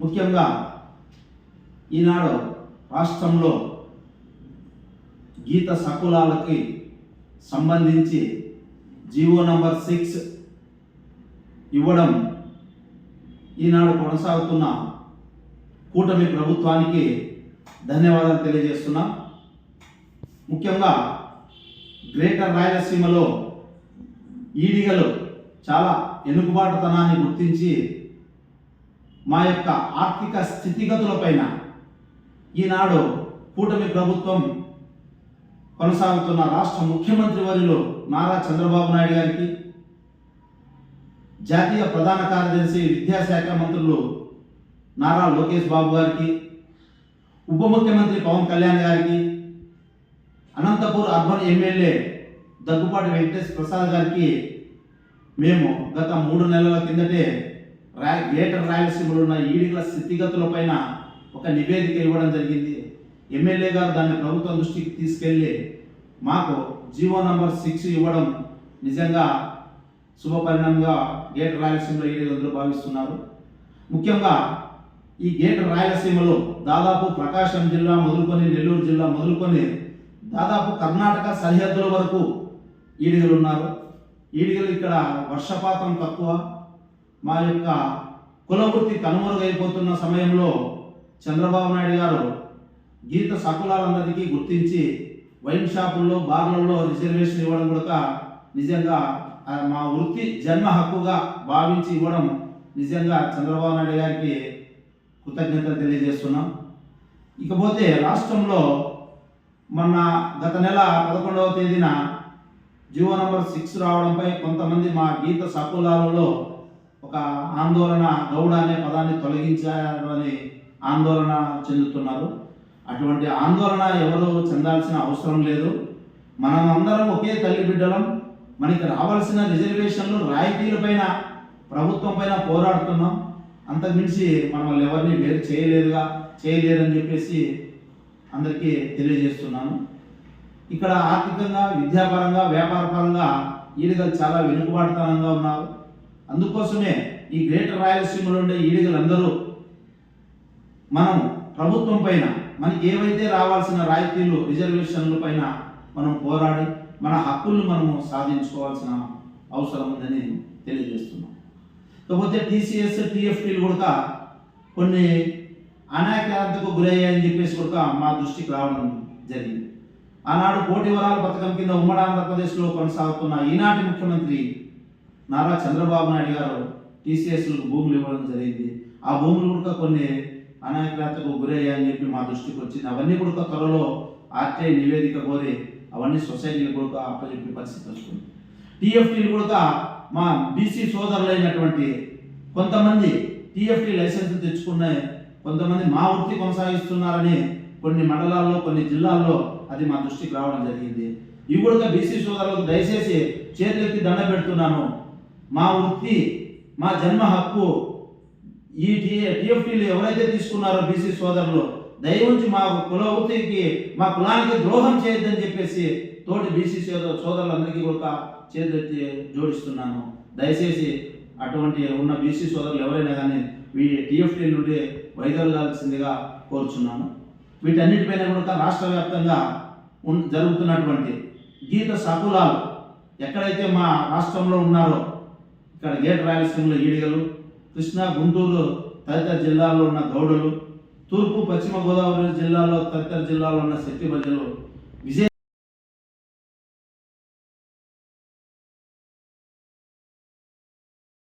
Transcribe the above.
ముఖ్యంగా ఈనాడు రాష్ట్రంలో గీత సకులాలకి సంబంధించి జీవో నంబర్ సిక్స్ ఇవ్వడం ఈనాడు కొనసాగుతున్న కూటమి ప్రభుత్వానికి ధన్యవాదాలు తెలియజేస్తున్నాం. ముఖ్యంగా గ్రేటర్ రాయలసీమలో ఈడిగలు చాలా వెనుకబాటుతనాన్ని గుర్తించి మా యొక్క ఆర్థిక స్థితిగతులపైన ఈనాడు కూటమి ప్రభుత్వం కొనసాగుతున్న రాష్ట్ర ముఖ్యమంత్రి వర్యులు నారా చంద్రబాబు నాయుడు గారికి జాతీయ ప్రధాన కార్యదర్శి విద్యాశాఖ మంత్రులు నారా లోకేష్ బాబు గారికి ఉప ముఖ్యమంత్రి పవన్ కళ్యాణ్ గారికి అనంతపూర్ అర్బన్ ఎమ్మెల్యే దగ్గుపాటి వెంకటేష్ ప్రసాద్ గారికి మేము గత మూడు నెలల కిందటే రా గ్రేటర్ రాయలసీమలో ఉన్న ఈడిగల స్థితిగతులపైన ఒక నివేదిక ఇవ్వడం జరిగింది. ఎమ్మెల్యే గారు దాన్ని ప్రభుత్వం దృష్టికి తీసుకెళ్ళి మాకు జీవో నంబర్ సిక్స్ ఇవ్వడం నిజంగా శుభపరిణామంగా గేట్ రాయలసీమలో ఈడిగలందరూ భావిస్తున్నారు. ముఖ్యంగా ఈ గేట్ రాయలసీమలో దాదాపు ప్రకాశం జిల్లా మొదలుకొని నెల్లూరు జిల్లా మొదలుకొని దాదాపు కర్ణాటక సరిహద్దుల వరకు ఈడిగలు ఉన్నారు. ఈడిగలు ఇక్కడ వర్షపాతం తక్కువ మా యొక్క కులవృత్తి కనుమరుగైపోతున్న సమయంలో చంద్రబాబు నాయుడు గారు గీత సకులాలందరికీ గుర్తించి వైన్ షాపుల్లో బార్లలో రిజర్వేషన్ ఇవ్వడం కూడా నిజంగా మా వృత్తి జన్మ హక్కుగా భావించి ఇవ్వడం నిజంగా చంద్రబాబు నాయుడు గారికి కృతజ్ఞతలు తెలియజేస్తున్నాం. ఇకపోతే రాష్ట్రంలో మొన్న గత నెల పదకొండవ తేదీన జీవో నంబర్ సిక్స్ రావడంపై కొంతమంది మా గీత సకులాలలో ఒక ఆందోళన గౌడ అనే పదాన్ని తొలగించారని ఆందోళన చెందుతున్నారు. అటువంటి ఆందోళన ఎవరు చెందాల్సిన అవసరం లేదు. మనం అందరం ఒకే తల్లి బిడ్డలం. మనకి రావాల్సిన రిజర్వేషన్లు రాయితీలపైన ప్రభుత్వం పైన పోరాడుతున్నాం. అంతకుమించి మనల్ని ఎవరిని వేరు చేయలేదుగా చేయలేదని చెప్పేసి అందరికీ తెలియజేస్తున్నాను. ఇక్కడ ఆర్థికంగా విద్యాపరంగా వ్యాపారపరంగా ఈడిగలు చాలా వెనుకబాటుతనంగా ఉన్నారు. అందుకోసమే ఈ గ్రేటర్ రాయలసీమలో ఉండే ఈడిగలందరూ మనం ప్రభుత్వం పైన మనకి ఏవైతే రావాల్సిన రాయితీలు రిజర్వేషన్ల పైన మనం పోరాడి మన హక్కులను మనము సాధించుకోవాల్సిన అవసరం ఉందని తెలియజేస్తున్నాం. కాకపోతే టీసీఎస్ టీఎఫ్టీలు కూడా కొన్ని అనాక్రాంతకు గురయ్యాయని చెప్పేసి కూడా మా దృష్టికి రావడం జరిగింది. ఆనాడు కోటి వరాల పథకం కింద ఉమ్మడి ఆంధ్రప్రదేశ్లో కొనసాగుతున్న ఈనాటి ముఖ్యమంత్రి నారా చంద్రబాబు నాయుడు గారు టీసీఎస్లకు భూములు ఇవ్వడం జరిగింది. ఆ భూములు కూడా కొన్ని అనాక్రాంతకు గురయ్యాయని చెప్పి మా దృష్టికి వచ్చింది. అవన్నీ కూడా త్వరలో ఆర్టీఐ నివేదిక కోరి అవన్నీ సొసైటీలు కూడా అప్పచెప్పి పరిస్థితి వస్తుంది. టీఎఫ్టీలు కూడా మా బీసీ సోదరులైనటువంటి కొంతమంది టీఎఫ్టీ లైసెన్స్ తెచ్చుకున్న కొంతమంది మా వృత్తి కొనసాగిస్తున్నారని కొన్ని మండలాల్లో కొన్ని జిల్లాల్లో అది మా దృష్టికి రావడం జరిగింది. ఇవి కూడా బీసీ సోదరులకు దయచేసి చేతులెత్తి దండ పెడుతున్నాను. మా వృత్తి మా జన్మ హక్కు ఈ టిఎఫ్టీలు టీఎఫ్టీలు ఎవరైతే తీసుకున్నారో బీసీ సోదరులు దయవుంచి మా కుల వృత్తికి మా కులానికి ద్రోహం చేయొద్దని చెప్పేసి తోటి బీసీ సోదరు సోదరులందరికీ కూడా చేతి జోడిస్తున్నాను. దయచేసి అటువంటి ఉన్న బీసీ సోదరులు ఎవరైనా కానీ ఈ టీఎఫ్టీ నుండి వైదొలగాల్సిందిగా కోరుచున్నాను. వీటన్నిటిపైన కూడా రాష్ట్ర వ్యాప్తంగా జరుగుతున్నటువంటి గీత సకులాలు ఎక్కడైతే మా రాష్ట్రంలో ఉన్నారో ఇక్కడ గేట్ రాయలసీమలో ఈడిగలు కృష్ణా గుంటూరు తదితర జిల్లాల్లో ఉన్న గౌడులు తూర్పు పశ్చిమ గోదావరి జిల్లాలో తదితర జిల్లాలో ఉన్న శక్తి ప్రజలు